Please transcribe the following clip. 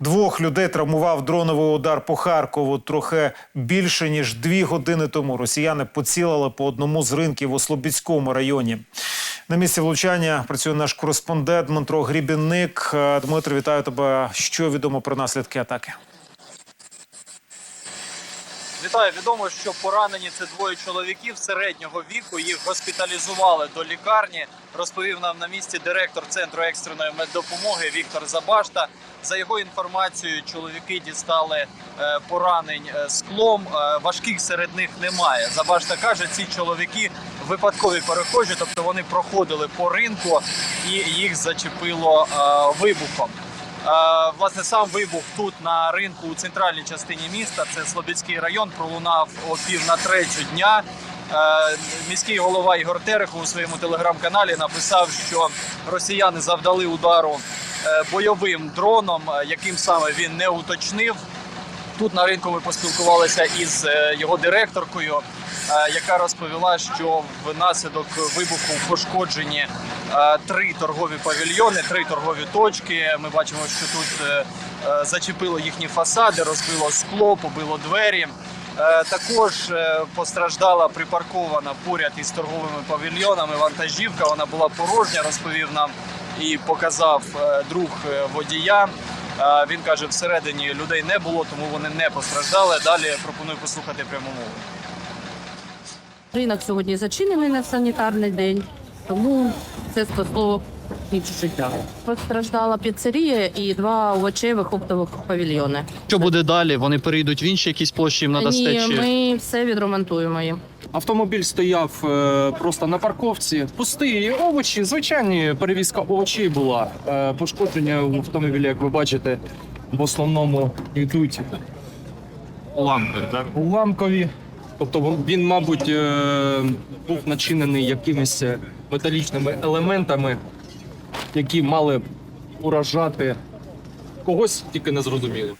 Двох людей травмував дроновий удар по Харкову. Трохи більше ніж дві години тому росіяни поцілили по одному з ринків у Слобідському районі. На місці влучання працює наш кореспондент Дмитро Грібінник. Е, Дмитро, вітаю тебе. Що відомо про наслідки атаки? Вітаю, відомо, що поранені це двоє чоловіків середнього віку. Їх госпіталізували до лікарні. Розповів нам на місці директор центру екстреної меддопомоги Віктор Забашта. За його інформацією, чоловіки дістали е, поранень е, склом. Е, важких серед них немає. Забашта каже, ці чоловіки випадкові перехожі, тобто вони проходили по ринку і їх зачепило вибухом. Власне, сам вибух тут на ринку у центральній частині міста. Це Слобідський район. Пролунав о пів на третю дня. Е, Міський голова Ігор Терехов у своєму телеграм-каналі написав, що росіяни завдали удару е, бойовим дроном, е, яким саме він не уточнив. Тут на ринку ми поспілкувалися із його директоркою, яка розповіла, що внаслідок вибуху пошкоджені е, три торгові павільйони, три торгові точки. Ми бачимо, що тут е, е, зачепило їхні фасади, розбило скло, побило двері. Е, Також е, постраждала припаркована поряд із торговими павільйонами вантажівка. Вона була порожня, розповів нам і показав е, друг е, водія. Е, Він каже, всередині людей не було, тому вони не постраждали. Далі пропоную послухати пряму мову. Ринок сьогодні зачинений на санітарний день, тому це спасло інше життя. Постраждала піцерія і два овочевих оптових павільйони. Що буде далі? Вони перейдуть в інші якісь площі їм Ні, ми все відремонтуємо їм. Автомобіль стояв е, просто на парковці. Пусті овочі, звичайні перевізка овочей була. Е, пошкодження в автомобілі, як ви бачите, в основному йдуть Лампи, так? уламкові. Тобто він- мабуть, е, був начинений якимись е, металічними елементами, які мали уражати когось, тільки не зрозуміло.